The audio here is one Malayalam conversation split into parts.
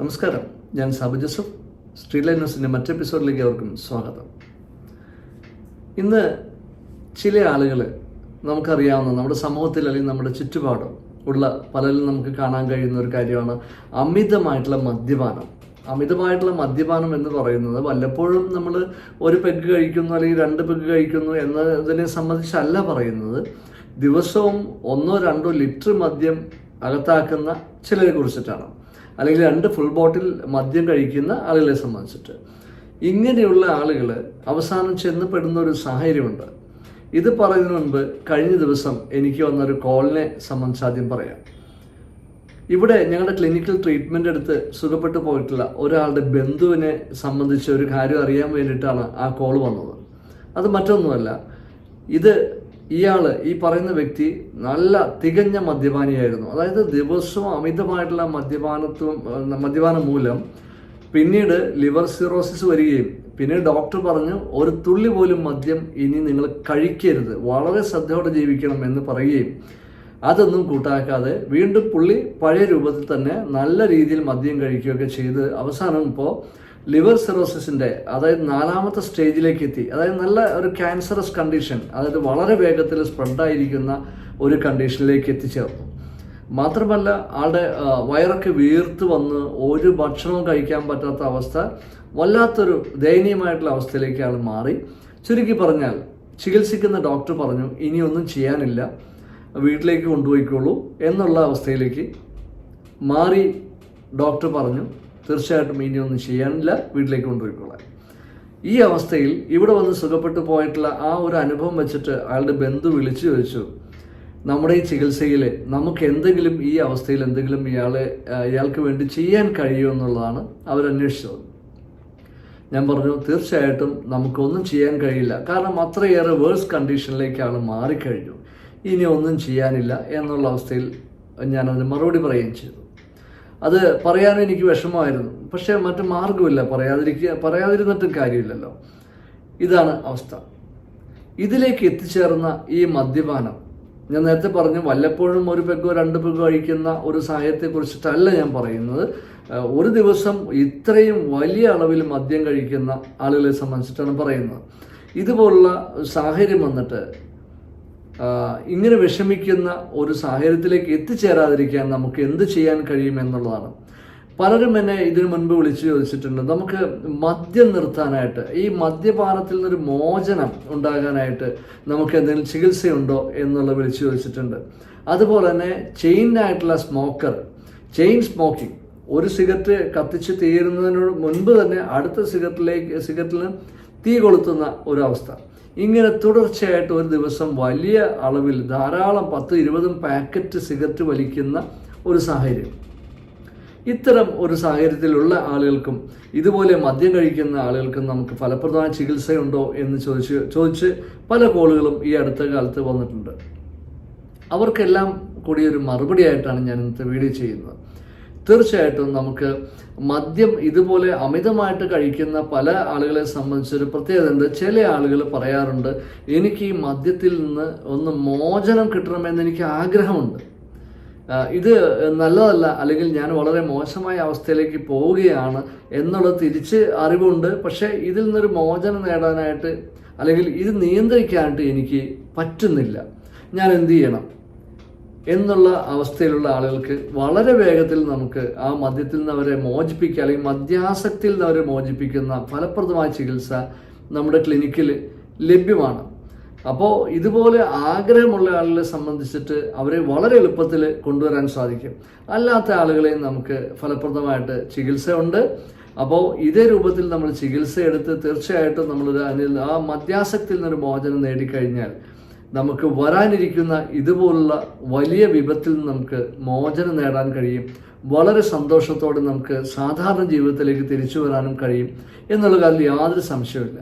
നമസ്കാരം. ഞാൻ സാബു ജോസഫ്. സ്ട്രീറ്റ് ലൈൻ ന്യൂസിന്റെ മറ്റെപ്പിസോഡിലേക്ക് അവർക്കും സ്വാഗതം. ഇന്ന് ചില ആളുകൾ നമുക്കറിയാവുന്ന നമ്മുടെ സമൂഹത്തിൽ അല്ലെങ്കിൽ നമ്മുടെ ചുറ്റുപാടും ഉള്ള പലരിലും നമുക്ക് കാണാൻ കഴിയുന്ന ഒരു കാര്യമാണ് അമിതമായിട്ടുള്ള മദ്യപാനം. അമിതമായിട്ടുള്ള മദ്യപാനം എന്ന് പറയുന്നത് വല്ലപ്പോഴും നമ്മൾ ഒരു പെഗ് കഴിക്കുന്നു അല്ലെങ്കിൽ രണ്ട് പെഗ് കഴിക്കുന്നു എന്നതിനെ സംബന്ധിച്ചല്ല പറയുന്നത്. ദിവസവും ഒന്നോ രണ്ടോ ലിറ്റർ മദ്യം അകത്താക്കുന്ന ചിലരെ കുറിച്ചിട്ടാണ്. അല്ലെങ്കിൽ രണ്ട് ഫുൾ ബോട്ടിൽ മദ്യം കഴിക്കുന്ന ആളുകളെ സംബന്ധിച്ചിട്ട്. ഇങ്ങനെയുള്ള ആളുകൾ അവസാനം ചെന്ന് പെടുന്ന ഒരു സാഹചര്യമുണ്ട്. ഇത് പറയുന്നതിന് മുൻപ് കഴിഞ്ഞ ദിവസം എനിക്ക് വന്നൊരു കോളിനെ സംബന്ധിച്ച് ആദ്യം പറയാം. ഇവിടെ ഞങ്ങളുടെ ക്ലിനിക്കൽ ട്രീറ്റ്മെന്റ് എടുത്ത് സുഖപ്പെട്ടു പോയിട്ടുള്ള ഒരാളുടെ ബന്ധുവിനെ സംബന്ധിച്ച് ഒരു കാര്യം അറിയാൻ വേണ്ടിയിട്ടാണ് ആ കോൾ വന്നത്. അത് മറ്റൊന്നുമല്ല. ഇത് ഇയാൾ ഈ പറയുന്ന വ്യക്തി നല്ല തികഞ്ഞ മദ്യപാനിയായിരുന്നു. അതായത് ദിവസവും അമിതമായിട്ടുള്ള മദ്യപാനത്വം മദ്യപാനം മൂലം പിന്നീട് ലിവർ സിറോസിസ് വരികയും പിന്നീട് ഡോക്ടർ പറഞ്ഞു ഒരു തുള്ളി പോലും മദ്യം ഇനി നിങ്ങൾ കഴിക്കരുത്. വളരെ ശ്രദ്ധയോടെ ജീവിക്കണം എന്ന് പറയുകയും അതൊന്നും കൂട്ടാക്കാതെ വീണ്ടും പുള്ളി പഴയ രൂപത്തിൽ തന്നെ നല്ല രീതിയിൽ മദ്യം കഴിക്കുകയൊക്കെ ചെയ്ത് അവസാനം ഇപ്പോൾ ലിവർ സിറോസിസിന്റെ അതായത് നാലാമത്തെ സ്റ്റേജിലേക്ക് എത്തി അതായത് നല്ല ഒരു ക്യാൻസറസ് കണ്ടീഷൻ അതായത് വളരെ വേഗത്തിൽ സ്പ്രെഡായിരിക്കുന്ന ഒരു കണ്ടീഷനിലേക്ക് എത്തിച്ചേർന്നു. മാത്രമല്ല ആളുടെ വയറൊക്കെ വീർത്ത് വന്ന് ഒരു ഭക്ഷണവും കഴിക്കാൻ പറ്റാത്ത അവസ്ഥ വല്ലാത്തൊരു ദയനീയമായിട്ടുള്ള അവസ്ഥയിലേക്ക് ആൾ മാറി. ചുരുക്കി പറഞ്ഞാൽ ചികിത്സിക്കുന്ന ഡോക്ടർ പറഞ്ഞു ഇനിയൊന്നും ചെയ്യാനില്ല വീട്ടിലേക്ക് കൊണ്ടുപോയിക്കോളൂ എന്നുള്ള അവസ്ഥയിലേക്ക് മാറി ഡോക്ടർ പറഞ്ഞു തീർച്ചയായിട്ടും ഇനി ഒന്നും ചെയ്യാനില്ല. വീട്ടിലേക്ക് കൊണ്ടുപോയിക്കോളാം. ഈ അവസ്ഥയിൽ ഇവിടെ വന്ന് സുഖപ്പെട്ടു പോയിട്ടുള്ള ആ ഒരു അനുഭവം വെച്ചിട്ട് അയാളുടെ ബന്ധു വിളിച്ചു ചോദിച്ചു നമ്മുടെ ഈ ചികിത്സയിൽ നമുക്ക് എന്തെങ്കിലും ഈ അവസ്ഥയിൽ എന്തെങ്കിലും ഇയാളെ ഇയാൾക്ക് വേണ്ടി ചെയ്യാൻ കഴിയുമോ എന്നുള്ളതാണ് അവരന്വേഷിച്ചത് ഞാൻ പറഞ്ഞു തീർച്ചയായിട്ടും നമുക്കൊന്നും ചെയ്യാൻ കഴിയില്ല. കാരണം അത്രയേറെ വേഴ്സ് കണ്ടീഷനിലേക്ക് ആൾ മാറിക്കഴിഞ്ഞു. ഇനി ഒന്നും ചെയ്യാനില്ല എന്നുള്ള അവസ്ഥയിൽ ഞാനതിന് മറുപടി പറയുകയും ചെയ്തു. അത് പറയാൻ എനിക്ക് വിഷമമായിരുന്നു. പക്ഷേ മറ്റു മാർഗമില്ല പറയാതിരിക്കുക പറയാതിരുന്നിട്ടും കാര്യമില്ലല്ലോ. ഇതാണ് അവസ്ഥ. ഇതിലേക്ക് എത്തിച്ചേർന്ന ഈ മദ്യപാനം. ഞാൻ നേരത്തെ പറഞ്ഞു വല്ലപ്പോഴും ഒരു പെഗോ രണ്ട് പെഗോ കഴിക്കുന്ന ഒരു സാഹചര്യത്തെ കുറിച്ചിട്ടല്ല ഞാൻ പറയുന്നത്. ഒരു ദിവസം ഇത്രയും വലിയ അളവിൽ മദ്യം കഴിക്കുന്ന ആളുകളെ സംബന്ധിച്ചിട്ടാണ് പറയുന്നത്. ഇതുപോലുള്ള സാഹചര്യം വന്നിട്ട് ഇങ്ങനെ വിഷമിക്കുന്ന ഒരു സാഹചര്യത്തിലേക്ക് എത്തിച്ചേരാതിരിക്കാൻ നമുക്ക് എന്ത് ചെയ്യാൻ കഴിയും എന്നുള്ളതാണ്. പലരും എന്നെ ഇതിനു മുൻപ് വിളിച്ചു ചോദിച്ചിട്ടുണ്ട്. നമുക്ക് മദ്യം നിർത്താനായിട്ട് ഈ മദ്യപാനത്തിൽ നിന്നൊരു മോചനം ഉണ്ടാകാനായിട്ട് നമുക്ക് എന്തെങ്കിലും ചികിത്സയുണ്ടോ എന്നുള്ള വിളിച്ചു ചോദിച്ചിട്ടുണ്ട്. അതുപോലെ തന്നെ ചെയിനായിട്ടുള്ള സ്മോക്കർ ചെയിൻ സ്മോക്കിംഗ് ഒരു സിഗരറ്റ് കത്തിച്ച് തീരുന്നതിനോട് മുൻപ് തന്നെ അടുത്ത സിഗരറ്റിലേക്ക് സിഗരറ്റിന് തീ കൊളുത്തുന്ന ഒരവസ്ഥ ഇങ്ങനെ തുടർച്ചയായിട്ട് ഒരു ദിവസം വലിയ അളവിൽ ധാരാളം പത്ത് ഇരുപതും പാക്കറ്റ് സിഗരറ്റ് വലിക്കുന്ന ഒരു സാഹചര്യം. ഇത്തരം ഒരു സാഹചര്യത്തിലുള്ള ആളുകൾക്കും ഇതുപോലെ മദ്യം കഴിക്കുന്ന ആളുകൾക്കും നമുക്ക് ഫലപ്രദമായ ചികിത്സയുണ്ടോ എന്ന് ചോദിച്ച് ചോദിച്ച് പല കോളുകളും ഈ അടുത്ത കാലത്ത് വന്നിട്ടുണ്ട്. അവർക്കെല്ലാം കൂടി ഒരു മറുപടിയായിട്ടാണ് ഞാൻ ഇന്നത്തെ വീഡിയോ ചെയ്യുന്നത്. തീർച്ചയായിട്ടും നമുക്ക് മദ്യം ഇതുപോലെ അമിതമായിട്ട് കഴിക്കുന്ന പല ആളുകളെ സംബന്ധിച്ചൊരു പ്രത്യേകത ഉണ്ട്. ചില ആളുകൾ പറയാറുണ്ട് എനിക്ക് ഈ മദ്യത്തിൽ നിന്ന് ഒന്ന് മോചനം കിട്ടണമെന്ന് എനിക്ക് ആഗ്രഹമുണ്ട്. ഇത് നല്ലതല്ല അല്ലെങ്കിൽ ഞാൻ വളരെ മോശമായ അവസ്ഥയിലേക്ക് പോവുകയാണ് എന്നുള്ള തിരിച്ച് അറിവുണ്ട്. പക്ഷേ ഇതിൽ നിന്നൊരു മോചനം നേടാനായിട്ട് അല്ലെങ്കിൽ ഇത് നിയന്ത്രിക്കാനായിട്ട് എനിക്ക് പറ്റുന്നില്ല. ഞാൻ എന്ത് ചെയ്യണം? എന്നുള്ള അവസ്ഥയിലുള്ള ആളുകൾക്ക് വളരെ വേഗത്തിൽ നമുക്ക് ആ മദ്യത്തിൽ നിന്ന് അവരെ മോചിപ്പിക്കുക അല്ലെങ്കിൽ മദ്യാസക്തിയിൽ നിന്ന് അവരെ മോചിപ്പിക്കുന്ന ഫലപ്രദമായ ചികിത്സ നമ്മുടെ ക്ലിനിക്കിൽ ലഭ്യമാണ്. അപ്പോൾ ഇതുപോലെ ആഗ്രഹമുള്ള ആളുകളെ സംബന്ധിച്ചിട്ട് അവരെ വളരെ എളുപ്പത്തിൽ കൊണ്ടുവരാൻ സാധിക്കും. അല്ലാത്ത ആളുകളെയും നമുക്ക് ഫലപ്രദമായിട്ട് ചികിത്സയുണ്ട്. അപ്പോൾ ഇതേ രൂപത്തിൽ നമ്മൾ ചികിത്സ എടുത്ത് തീർച്ചയായിട്ടും നമ്മളൊരു അതിൽ ആ മദ്യാസക്തിയിൽ നിന്നൊരു മോചനം നേടിക്കഴിഞ്ഞാൽ നമുക്ക് വരാനിരിക്കുന്ന ഇതുപോലുള്ള വലിയ വിപത്തിൽ നമുക്ക് മോചനം നേടാൻ കഴിയും. വളരെ സന്തോഷത്തോടെ നമുക്ക് സാധാരണ ജീവിതത്തിലേക്ക് തിരിച്ചു വരാനും കഴിയും എന്നുള്ള കാര്യത്തിൽ യാതൊരു സംശയമില്ല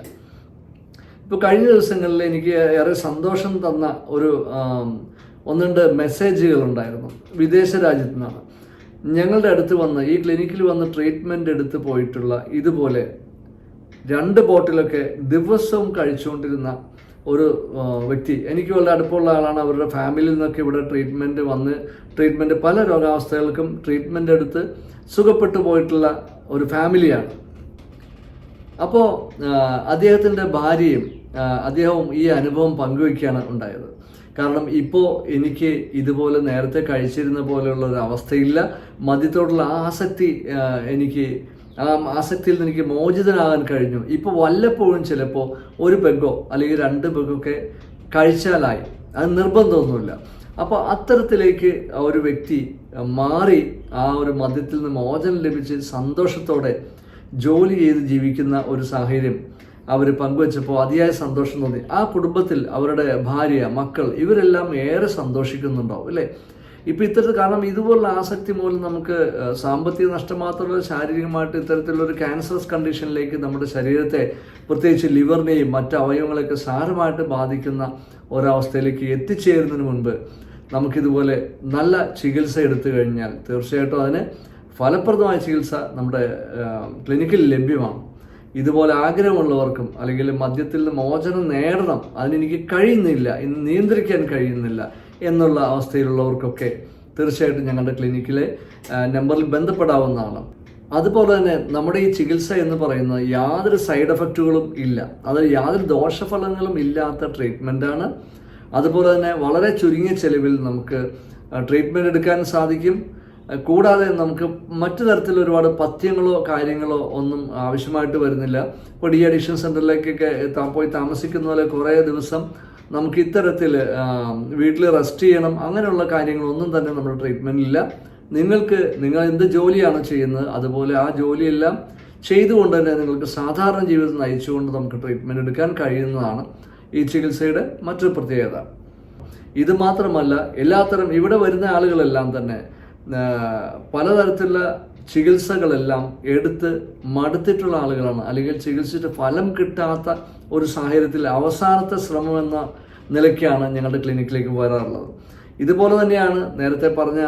ഇപ്പോൾ കഴിഞ്ഞ ദിവസങ്ങളിൽ എനിക്ക് ഏറെ സന്തോഷം തന്ന ഒരു ഒന്ന് രണ്ട് മെസ്സേജുകൾ ഉണ്ടായിരുന്നു. വിദേശ രാജ്യത്തു നിന്നാണ്. ഞങ്ങളുടെ അടുത്ത് വന്ന് ഈ ക്ലിനിക്കിൽ വന്ന് ട്രീറ്റ്മെന്റ് എടുത്ത് പോയിട്ടുള്ള ഇതുപോലെ രണ്ട് ബോട്ടിലൊക്കെ ദിവസവും കഴിച്ചുകൊണ്ടിരുന്ന ഒരു വ്യക്തി. എനിക്ക് വളരെ അടുപ്പമുള്ള ആളാണ്. അവരുടെ ഫാമിലിയിൽ നിന്നൊക്കെ ഇവിടെ ട്രീറ്റ്മെന്റ് വന്ന് ട്രീറ്റ്മെന്റ് പല രോഗാവസ്ഥകൾക്കും ട്രീറ്റ്മെന്റ് എടുത്ത് സുഖപ്പെട്ടു പോയിട്ടുള്ള ഒരു ഫാമിലിയാണ് അപ്പോൾ അദ്ദേഹത്തിന്റെ ഭാര്യയും അദ്ദേഹവും ഈ അനുഭവം പങ്കുവയ്ക്കുകയാണ് ഉണ്ടായത്. കാരണം ഇപ്പോൾ എനിക്ക് ഇതുപോലെ നേരത്തെ കഴിച്ചിരുന്ന പോലെയുള്ള ഒരു അവസ്ഥയില്ല. മദ്യത്തോടുള്ള ആസക്തി എനിക്ക് ആ ആസക്തിയിൽ നിന്ന് എനിക്ക് മോചിതനാകാൻ കഴിഞ്ഞു. ഇപ്പോൾ വല്ലപ്പോഴും ചിലപ്പോൾ ഒരു പെഗോ അല്ലെങ്കിൽ രണ്ട് പെഗൊക്കെ കഴിച്ചാലായി. അത് നിർബന്ധമൊന്നുമില്ല. അപ്പോൾ അത്തരത്തിലേക്ക് ഒരു വ്യക്തി മാറി ആ ഒരു മദ്യത്തിൽ നിന്ന് മോചനം ലഭിച്ച് സന്തോഷത്തോടെ ജോലി ചെയ്ത് ജീവിക്കുന്ന ഒരു സാഹചര്യം അവർ പങ്കുവച്ചപ്പോൾ അതിയായ സന്തോഷം തോന്നി. ആ കുടുംബത്തിൽ അവരുടെ ഭാര്യ മക്കൾ ഇവരെല്ലാം ഏറെ സന്തോഷിക്കുന്നുണ്ടാവും അല്ലേ? ഇപ്പം ഇത്തരത്തിൽ കാരണം ഇതുപോലുള്ള ആസക്തി മൂലം നമുക്ക് സാമ്പത്തിക നഷ്ടം മാത്രമല്ല ശാരീരികമായിട്ട് ഇത്തരത്തിലുള്ള ഒരു ക്യാൻസറസ് കണ്ടീഷനിലേക്ക് നമ്മുടെ ശരീരത്തെ പ്രത്യേകിച്ച് ലിവറിനെയും മറ്റു അവയവങ്ങളെയൊക്കെ സാരമായിട്ട് ബാധിക്കുന്ന ഒരവസ്ഥയിലേക്ക് എത്തിച്ചേരുന്നതിന് മുൻപ് നമുക്കിതുപോലെ നല്ല ചികിത്സ എടുത്തു കഴിഞ്ഞാൽ തീർച്ചയായിട്ടും അതിന് ഫലപ്രദമായ ചികിത്സ നമ്മുടെ ക്ലിനിക്കിൽ ലഭ്യമാണ് ഇതുപോലെ ആഗ്രഹമുള്ളവർക്കും അല്ലെങ്കിൽ മദ്യത്തിൽ നിന്ന് മോചനം നേടണം. അതിനെനിക്ക് കഴിയുന്നില്ല. ഇന്ന് നിയന്ത്രിക്കാൻ കഴിയുന്നില്ല. എന്നുള്ള അവസ്ഥയിലുള്ളവർക്കൊക്കെ തീർച്ചയായിട്ടും ഞങ്ങളുടെ ക്ലിനിക്കിലെ നമ്പറിൽ ബന്ധപ്പെടാവുന്നതാണ്. അതുപോലെ തന്നെ നമ്മുടെ ഈ ചികിത്സ എന്ന് പറയുന്നത് യാതൊരു സൈഡ് എഫക്റ്റുകളും ഇല്ല. അത് യാതൊരു ദോഷഫലങ്ങളും ഇല്ലാത്ത ട്രീറ്റ്മെന്റാണ് അതുപോലെ തന്നെ വളരെ ചുരുങ്ങിയ ചെലവിൽ നമുക്ക് ട്രീറ്റ്മെന്റ് എടുക്കാൻ സാധിക്കും. കൂടാതെ നമുക്ക് മറ്റു തരത്തിൽ ഒരുപാട് പഥ്യങ്ങളോ കാര്യങ്ങളോ ഒന്നും ആവശ്യമായിട്ട് വരുന്നില്ല. ഇപ്പോൾ ഡി അഡിക്ഷൻ സെന്ററിലേക്കൊക്കെ പോയി താമസിക്കുന്ന പോലെ കുറേ ദിവസം നമുക്ക് ഇത്തരത്തിൽ വീട്ടിൽ റെസ്റ്റ് ചെയ്യണം അങ്ങനെയുള്ള കാര്യങ്ങളൊന്നും തന്നെ നമ്മുടെ ട്രീറ്റ്മെന്റില്ല നിങ്ങൾക്ക് നിങ്ങൾ എന്ത് ജോലിയാണ് ചെയ്യുന്നത് അതുപോലെ ആ ജോലിയെല്ലാം ചെയ്തുകൊണ്ട് തന്നെ നിങ്ങൾക്ക് സാധാരണ ജീവിതം നയിച്ചുകൊണ്ട് നമുക്ക് ട്രീറ്റ്മെന്റ് എടുക്കാൻ കഴിയുന്നതാണ് ഈ ചികിത്സയുടെ മറ്റൊരു പ്രത്യേകത. ഇത് മാത്രമല്ല എല്ലാത്തരം ഇവിടെ വരുന്ന ആളുകളെല്ലാം തന്നെ പലതരത്തിലുള്ള ചികിത്സകളെല്ലാം എടുത്ത് മടുത്തിട്ടുള്ള ആളുകളാണ്. അല്ലെങ്കിൽ ചികിത്സിച്ച് ഫലം കിട്ടാത്ത ഒരു സാഹചര്യത്തിൽ അവസാനത്തെ ശ്രമം എന്ന നിലയ്ക്കാണ് ഞങ്ങളുടെ ക്ലിനിക്കിലേക്ക് വരാറുള്ളത്. ഇതുപോലെ തന്നെയാണ് നേരത്തെ പറഞ്ഞ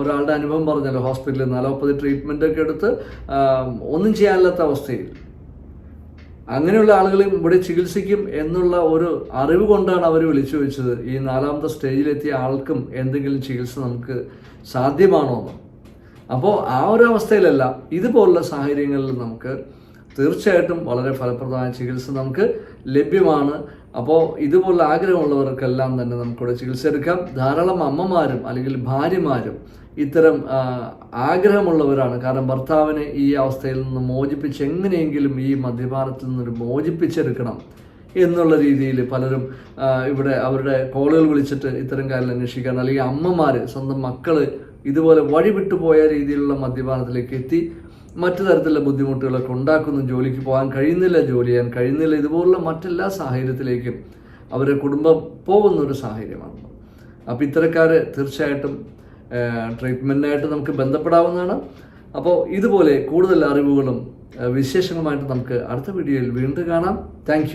ഒരാളുടെ അനുഭവം പറഞ്ഞല്ലോ ഹോസ്പിറ്റലിൽ നാലോപ്പത് ട്രീറ്റ്മെന്റ് ഒക്കെ എടുത്ത് ഒന്നും ചെയ്യാനില്ലാത്ത അവസ്ഥയിൽ. അങ്ങനെയുള്ള ആളുകളെ ഇവിടെ ചികിത്സിക്കും എന്നുള്ള ഒരു അറിവ് കൊണ്ടാണ് അവർ വിളിച്ചു വെച്ചത് ഈ നാലാമത്തെ സ്റ്റേജിലെത്തിയ ആൾക്കും എന്തെങ്കിലും ചികിത്സ നമുക്ക് സാധ്യമാണോ എന്ന്. അപ്പോൾ ആ ഒരു അവസ്ഥയിലല്ല ഇതുപോലുള്ള സാഹചര്യങ്ങളിൽ നമുക്ക് തീർച്ചയായിട്ടും വളരെ ഫലപ്രദമായ ചികിത്സ നമുക്ക് ലഭ്യമാണ്. അപ്പോൾ ഇതുപോലുള്ള ആഗ്രഹമുള്ളവർക്കെല്ലാം തന്നെ നമുക്കിവിടെ ചികിത്സ എടുക്കാം. ധാരാളം അമ്മമാരും അല്ലെങ്കിൽ ഭാര്യമാരും ഇത്തരം ആഗ്രഹമുള്ളവരാണ്. കാരണം ഭർത്താവിനെ ഈ അവസ്ഥയിൽ നിന്ന് മോചിപ്പിച്ച് എങ്ങനെയെങ്കിലും ഈ മദ്യപാനത്തിൽ നിന്നൊരു മോചിപ്പിച്ചെടുക്കണം എന്നുള്ള രീതിയിൽ പലരും ഇവിടെ അവരുടെ കോളുകൾ വിളിച്ചിട്ട് ഇത്തരം കാര്യങ്ങൾ അന്വേഷിക്കാൻ അല്ലെങ്കിൽ അമ്മമാർ സ്വന്തം മക്കൾ ഇതുപോലെ വഴിവിട്ടു പോയ രീതിയിലുള്ള മദ്യപാനത്തിലേക്ക് എത്തി മറ്റു തരത്തിലുള്ള ബുദ്ധിമുട്ടുകളൊക്കെ ഉണ്ടാക്കുന്നു. ജോലിക്ക് പോകാൻ കഴിയുന്നില്ല ജോലി ചെയ്യാൻ കഴിയുന്നില്ല. ഇതുപോലുള്ള മറ്റെല്ലാ സാഹചര്യത്തിലേക്കും അവരുടെ കുടുംബം പോകുന്ന ഒരു സാഹചര്യമാണ്. അപ്പോൾ ഇത്തരക്കാർ തീർച്ചയായിട്ടും ട്രീറ്റ്മെന്റിനായിട്ട് നമുക്ക് ബന്ധപ്പെടാവുന്നതാണ്. അപ്പോൾ ഇതുപോലെ കൂടുതൽ അറിവുകളും വിശേഷങ്ങളുമായിട്ട് നമുക്ക് അടുത്ത വീഡിയോയിൽ വീണ്ടും കാണാം. താങ്ക്